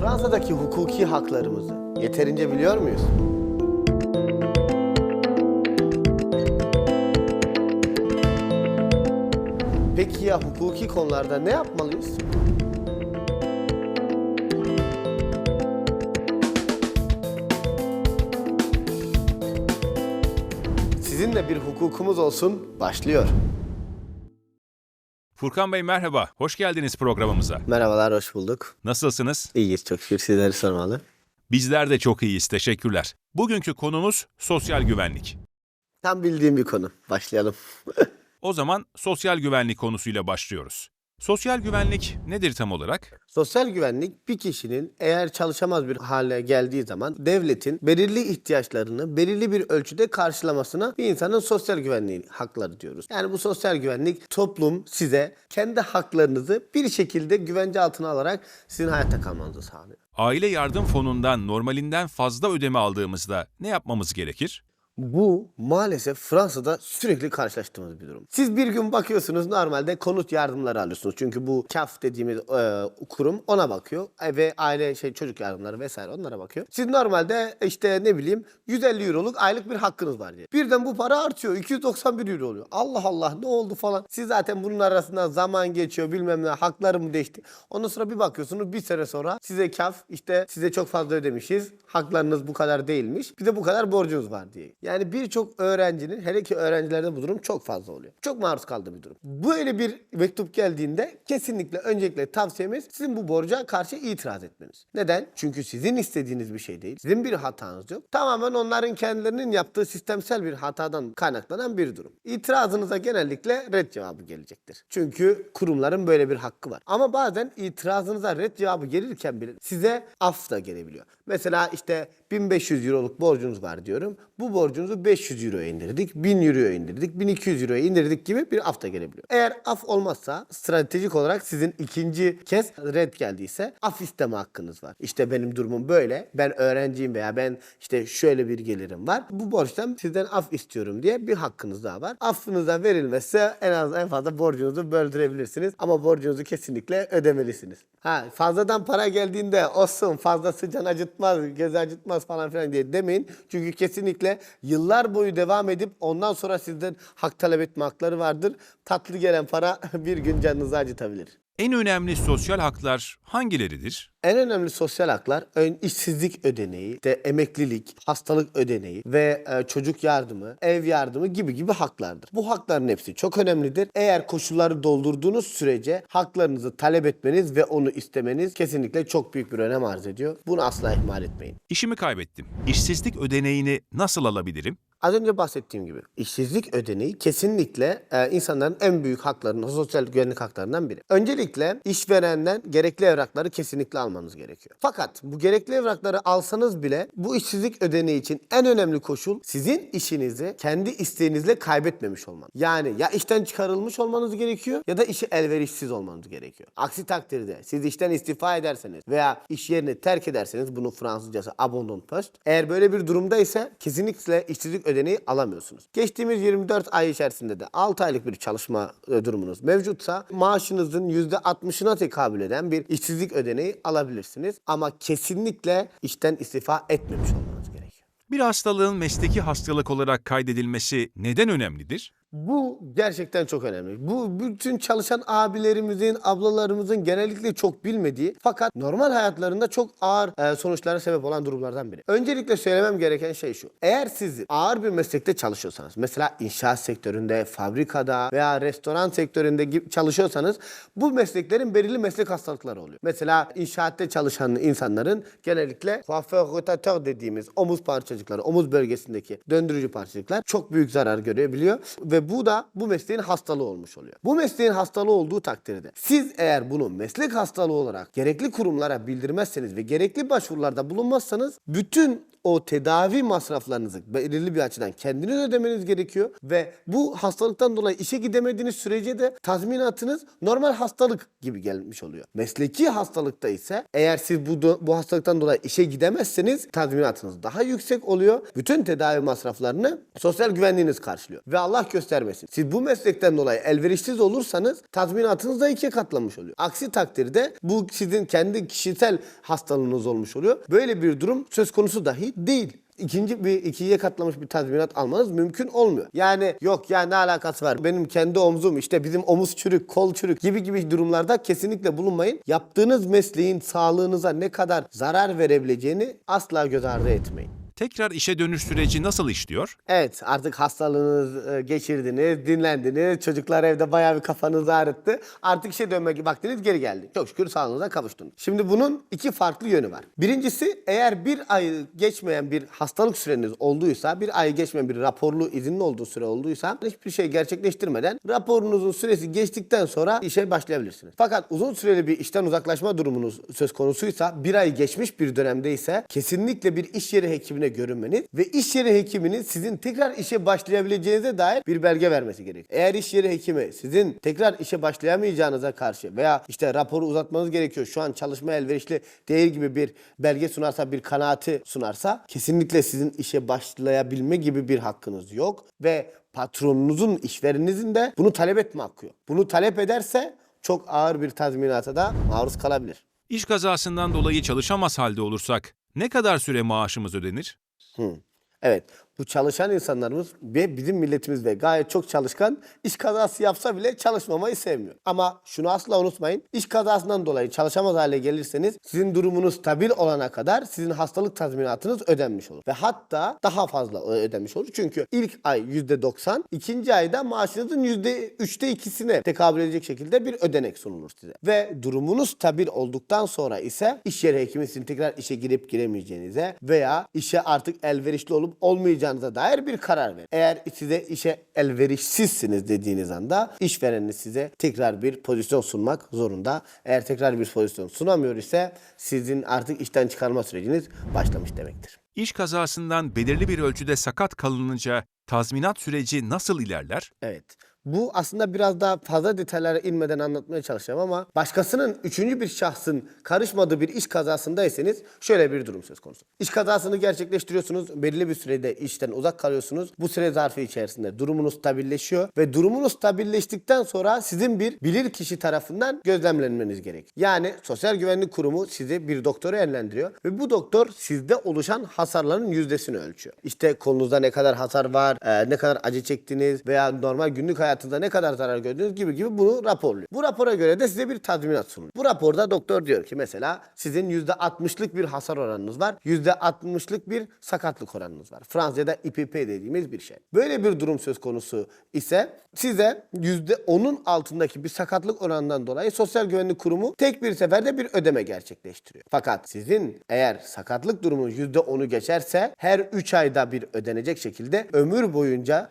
Fransa'daki hukuki haklarımızı yeterince biliyor muyuz? Peki ya hukuki konularda ne yapmalıyız? Sizinle bir hukukumuz olsun başlıyor. Furkan Bey merhaba, hoş geldiniz programımıza. Merhabalar, hoş bulduk. Nasılsınız? İyiyiz çok şükür sizleri sormalı. Bizler de çok iyiyiz, teşekkürler. Bugünkü konumuz sosyal güvenlik. Tam bildiğim bir konu. Başlayalım. O zaman sosyal güvenlik konusuyla başlıyoruz. Sosyal güvenlik nedir tam olarak? Sosyal güvenlik bir kişinin eğer çalışamaz bir hale geldiği zaman devletin belirli ihtiyaçlarını belirli bir ölçüde karşılamasına bir insanın sosyal güvenliği hakları diyoruz. Yani bu sosyal güvenlik toplum size kendi haklarınızı bir şekilde güvence altına alarak sizin hayatta kalmanızı sağlıyor. Aile yardım fonundan normalinden fazla ödeme aldığımızda ne yapmamız gerekir? Bu maalesef Fransa'da sürekli karşılaştığımız bir durum. Siz bir gün bakıyorsunuz normalde konut yardımları alıyorsunuz. Çünkü bu KAF dediğimiz e, kurum ona bakıyor E, ve aile şey çocuk yardımları vesaire onlara bakıyor. Siz normalde işte ne bileyim 150 euroluk aylık bir hakkınız var diye. Birden bu para artıyor 291 euro oluyor. Allah Allah ne oldu falan. Siz zaten bunun arasında zaman geçiyor bilmem ne haklarım değişti. Ondan sonra bir bakıyorsunuz bir sene sonra size KAF işte size çok fazla ödemişiz. Haklarınız bu kadar değilmiş. Bir de bu kadar borcunuz var diye. Yani birçok öğrencinin hele ki öğrencilerde bu durum çok fazla oluyor. Çok maruz kaldığı bir durum. Böyle bir mektup geldiğinde kesinlikle öncelikle tavsiyemiz sizin bu borca karşı itiraz etmeniz. Neden? Çünkü sizin istediğiniz bir şey değil. Sizin bir hatanız yok. Tamamen onların kendilerinin yaptığı sistemsel bir hatadan kaynaklanan bir durum. İtirazınıza genellikle red cevabı gelecektir. Çünkü kurumların böyle bir hakkı var. Ama bazen itirazınıza red cevabı gelirken bile size af da gelebiliyor. Mesela işte 1500 euroluk borcunuz var diyorum. Bu borcunuzu 500 euroya indirdik, 1000 euroya indirdik, 1200 euroya indirdik gibi bir af da gelebiliyor. Eğer af olmazsa stratejik olarak sizin ikinci kez red geldiyse af isteme hakkınız var. İşte benim durumum böyle. Ben öğrenciyim veya ben işte şöyle bir gelirim var. Bu borçtan sizden af istiyorum diye bir hakkınız daha var. Affınıza verilmezse en az en fazla borcunuzu böldürebilirsiniz. Ama borcunuzu kesinlikle ödemelisiniz. Ha fazladan para geldiğinde olsun fazlası can acıtmaz, göz acıtmaz falan filan diye demeyin. Çünkü kesinlikle yıllar boyu devam edip ondan sonra sizden hak talep etme hakları vardır. Tatlı gelen para bir gün canınızı acıtabilir. En önemli sosyal haklar hangileridir? En önemli sosyal haklar ön işsizlik ödeneği, işte emeklilik, hastalık ödeneği ve e, çocuk yardımı, ev yardımı gibi gibi haklardır. Bu hakların hepsi çok önemlidir. Eğer koşulları doldurduğunuz sürece haklarınızı talep etmeniz ve onu istemeniz kesinlikle çok büyük bir önem arz ediyor. Bunu asla ihmal etmeyin. İşimi kaybettim. İşsizlik ödeneğini nasıl alabilirim? Az önce bahsettiğim gibi işsizlik ödeneği kesinlikle e, insanların en büyük haklarından, sosyal güvenlik haklarından biri. Öncelikle işverenden gerekli evrakları kesinlikle almanız gerekiyor. Fakat bu gerekli evrakları alsanız bile bu işsizlik ödeneği için en önemli koşul sizin işinizi kendi isteğinizle kaybetmemiş olmanız. Yani ya işten çıkarılmış olmanız gerekiyor ya da işi elverişsiz olmanız gerekiyor. Aksi takdirde siz işten istifa ederseniz veya iş yerini terk ederseniz bunun Fransızcası abandon post. Eğer böyle bir durumda ise kesinlikle işsizlik ödeneği alamıyorsunuz. Geçtiğimiz 24 ay içerisinde de 6 aylık bir çalışma e, durumunuz mevcutsa maaşınızın %60'ına tekabül eden bir işsizlik ödeneği alabilirsiniz. Ama kesinlikle işten istifa etmemiş olmanız gerekiyor. Bir hastalığın mesleki hastalık olarak kaydedilmesi neden önemlidir? Bu gerçekten çok önemli. Bu bütün çalışan abilerimizin, ablalarımızın genellikle çok bilmediği fakat normal hayatlarında çok ağır e, sonuçlara sebep olan durumlardan biri. Öncelikle söylemem gereken şey şu. Eğer siz ağır bir meslekte çalışıyorsanız, mesela inşaat sektöründe, fabrikada veya restoran sektöründe çalışıyorsanız bu mesleklerin belirli meslek hastalıkları oluyor. Mesela inşaatta çalışan insanların genellikle kuaför rotatör dediğimiz omuz parçacıkları, omuz bölgesindeki döndürücü parçacıklar çok büyük zarar görebiliyor ve bu da bu mesleğin hastalığı olmuş oluyor. Bu mesleğin hastalığı olduğu takdirde siz eğer bunu meslek hastalığı olarak gerekli kurumlara bildirmezseniz ve gerekli başvurularda bulunmazsanız bütün o tedavi masraflarınızı belirli bir açıdan kendiniz ödemeniz gerekiyor ve bu hastalıktan dolayı işe gidemediğiniz sürece de tazminatınız normal hastalık gibi gelmiş oluyor. Mesleki hastalıkta ise eğer siz bu bu hastalıktan dolayı işe gidemezseniz tazminatınız daha yüksek oluyor. Bütün tedavi masraflarını sosyal güvenliğiniz karşılıyor. Ve Allah göstermesin. Siz bu meslekten dolayı elverişsiz olursanız tazminatınız da ikiye katlanmış oluyor. Aksi takdirde bu sizin kendi kişisel hastalığınız olmuş oluyor. Böyle bir durum söz konusu dahi değil. İkinci bir ikiye katlamış bir tazminat almanız mümkün olmuyor. Yani yok ya ne alakası var? Benim kendi omzum işte bizim omuz çürük, kol çürük gibi gibi durumlarda kesinlikle bulunmayın. Yaptığınız mesleğin sağlığınıza ne kadar zarar verebileceğini asla göz ardı etmeyin. Tekrar işe dönüş süreci nasıl işliyor? Evet artık hastalığınız e, geçirdiniz, dinlendiniz. Çocuklar evde bayağı bir kafanızı ağrıttı. Artık işe dönmek vaktiniz geri geldi. Çok şükür sağlığınıza kavuştunuz. Şimdi bunun iki farklı yönü var. Birincisi eğer bir ay geçmeyen bir hastalık süreniz olduysa, bir ay geçmeyen bir raporlu izinli olduğu süre olduysa hiçbir şey gerçekleştirmeden raporunuzun süresi geçtikten sonra işe başlayabilirsiniz. Fakat uzun süreli bir işten uzaklaşma durumunuz söz konusuysa bir ay geçmiş bir dönemdeyse kesinlikle bir iş yeri hekimine görünmeniz ve iş yeri hekiminin sizin tekrar işe başlayabileceğinize dair bir belge vermesi gerekiyor. Eğer iş yeri hekimi sizin tekrar işe başlayamayacağınıza karşı veya işte raporu uzatmanız gerekiyor şu an çalışma elverişli değil gibi bir belge sunarsa bir kanaati sunarsa kesinlikle sizin işe başlayabilme gibi bir hakkınız yok ve patronunuzun işvereninizin de bunu talep etme hakkı yok. Bunu talep ederse çok ağır bir tazminata da maruz kalabilir. İş kazasından dolayı çalışamaz halde olursak ne kadar süre maaşımız ödenir? Hı. Evet. Bu çalışan insanlarımız ve bizim milletimiz de gayet çok çalışkan. İş kazası yapsa bile çalışmamayı sevmiyor. Ama şunu asla unutmayın. İş kazasından dolayı çalışamaz hale gelirseniz sizin durumunuz stabil olana kadar sizin hastalık tazminatınız ödenmiş olur. Ve hatta daha fazla ödenmiş olur. Çünkü ilk ay %90, ikinci ayda maaşınızın %3'te ikisine tekabül edecek şekilde bir ödenek sunulur size. Ve durumunuz stabil olduktan sonra ise iş yeri hekimi sizin tekrar işe girip giremeyeceğinize veya işe artık elverişli olup olmayacağınıza dair bir karar verir. Eğer size işe elverişsizsiniz dediğiniz anda işvereniniz size tekrar bir pozisyon sunmak zorunda. Eğer tekrar bir pozisyon sunamıyor ise sizin artık işten çıkarma süreciniz başlamış demektir. İş kazasından belirli bir ölçüde sakat kalınınca tazminat süreci nasıl ilerler? Evet. Bu aslında biraz daha fazla detaylara inmeden anlatmaya çalışacağım ama başkasının üçüncü bir şahsın karışmadığı bir iş kazasındaysanız şöyle bir durum söz konusu. İş kazasını gerçekleştiriyorsunuz. Belirli bir sürede işten uzak kalıyorsunuz. Bu süre zarfı içerisinde durumunuz stabilleşiyor ve durumunuz stabilleştikten sonra sizin bir bilir kişi tarafından gözlemlenmeniz gerek. Yani Sosyal Güvenlik Kurumu sizi bir doktora yönlendiriyor ve bu doktor sizde oluşan hasarların yüzdesini ölçüyor. İşte kolunuzda ne kadar hasar var, e, ne kadar acı çektiniz veya normal günlük hayatınızda ne kadar zarar gördünüz gibi gibi bunu raporluyor. Bu rapora göre de size bir tazminat sunuluyor. Bu raporda doktor diyor ki mesela sizin %60'lık bir hasar oranınız var. %60'lık bir sakatlık oranınız var. Fransızca'da IPP dediğimiz bir şey. Böyle bir durum söz konusu ise size %10'un altındaki bir sakatlık oranından dolayı Sosyal Güvenlik Kurumu tek bir seferde bir ödeme gerçekleştiriyor. Fakat sizin eğer sakatlık durumunuz %10'u geçerse her 3 ayda bir ödenecek şekilde ömür boyunca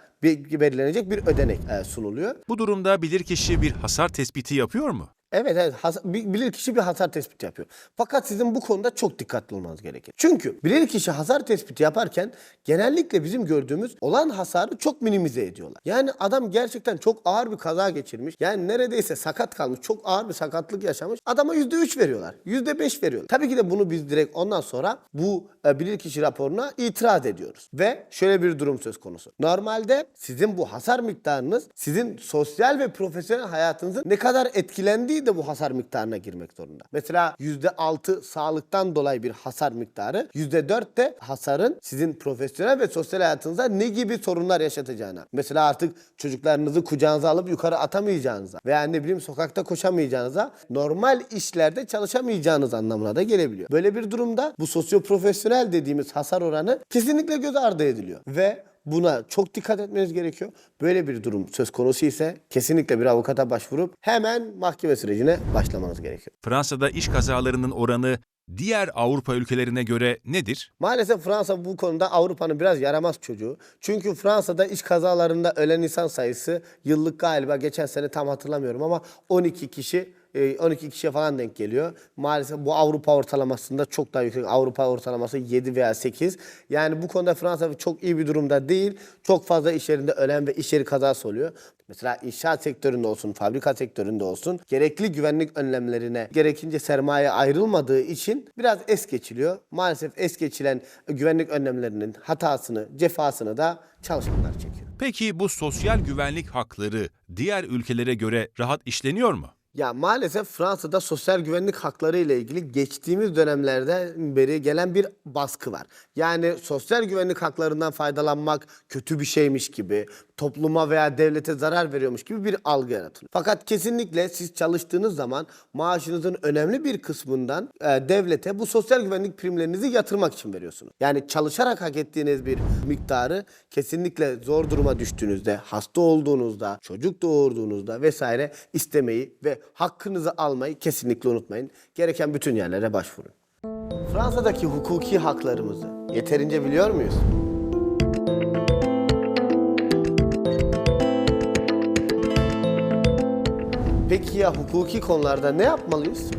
belirlenecek bir ödenek e, sunuluyor. Bu durumda bilirkişi bir hasar tespiti yapıyor mu? Evet evet has- bi- bilir kişi bir hasar tespiti yapıyor. Fakat sizin bu konuda çok dikkatli olmanız gerekir. Çünkü bilir kişi hasar tespiti yaparken genellikle bizim gördüğümüz olan hasarı çok minimize ediyorlar. Yani adam gerçekten çok ağır bir kaza geçirmiş. Yani neredeyse sakat kalmış. Çok ağır bir sakatlık yaşamış. Adama %3 veriyorlar. %5 veriyorlar. Tabii ki de bunu biz direkt ondan sonra bu e, bilir kişi raporuna itiraz ediyoruz. Ve şöyle bir durum söz konusu. Normalde sizin bu hasar miktarınız sizin sosyal ve profesyonel hayatınızın ne kadar etkilendiği de bu hasar miktarına girmek zorunda. Mesela %6 sağlıktan dolayı bir hasar miktarı, %4 de hasarın sizin profesyonel ve sosyal hayatınızda ne gibi sorunlar yaşatacağına. Mesela artık çocuklarınızı kucağınıza alıp yukarı atamayacağınıza veya ne bileyim sokakta koşamayacağınıza, normal işlerde çalışamayacağınız anlamına da gelebiliyor. Böyle bir durumda bu sosyoprofesyonel dediğimiz hasar oranı kesinlikle göz ardı ediliyor ve Buna çok dikkat etmeniz gerekiyor. Böyle bir durum söz konusu ise kesinlikle bir avukata başvurup hemen mahkeme sürecine başlamanız gerekiyor. Fransa'da iş kazalarının oranı diğer Avrupa ülkelerine göre nedir? Maalesef Fransa bu konuda Avrupa'nın biraz yaramaz çocuğu. Çünkü Fransa'da iş kazalarında ölen insan sayısı yıllık galiba geçen sene tam hatırlamıyorum ama 12 kişi 12 kişiye falan denk geliyor. Maalesef bu Avrupa ortalamasında çok daha yüksek. Avrupa ortalaması 7 veya 8. Yani bu konuda Fransa çok iyi bir durumda değil. Çok fazla iş yerinde ölen ve iş yeri kazası oluyor. Mesela inşaat sektöründe olsun, fabrika sektöründe olsun gerekli güvenlik önlemlerine gerekince sermaye ayrılmadığı için biraz es geçiliyor. Maalesef es geçilen güvenlik önlemlerinin hatasını, cefasını da çalışanlar çekiyor. Peki bu sosyal güvenlik hakları diğer ülkelere göre rahat işleniyor mu? Ya maalesef Fransa'da sosyal güvenlik hakları ile ilgili geçtiğimiz dönemlerden beri gelen bir baskı var. Yani sosyal güvenlik haklarından faydalanmak kötü bir şeymiş gibi, topluma veya devlete zarar veriyormuş gibi bir algı yaratılıyor. Fakat kesinlikle siz çalıştığınız zaman maaşınızın önemli bir kısmından e, devlete bu sosyal güvenlik primlerinizi yatırmak için veriyorsunuz. Yani çalışarak hak ettiğiniz bir miktarı kesinlikle zor duruma düştüğünüzde, hasta olduğunuzda, çocuk doğurduğunuzda vesaire istemeyi ve hakkınızı almayı kesinlikle unutmayın. Gereken bütün yerlere başvurun. Fransa'daki hukuki haklarımızı yeterince biliyor muyuz? Peki ya hukuki konularda ne yapmalıyız?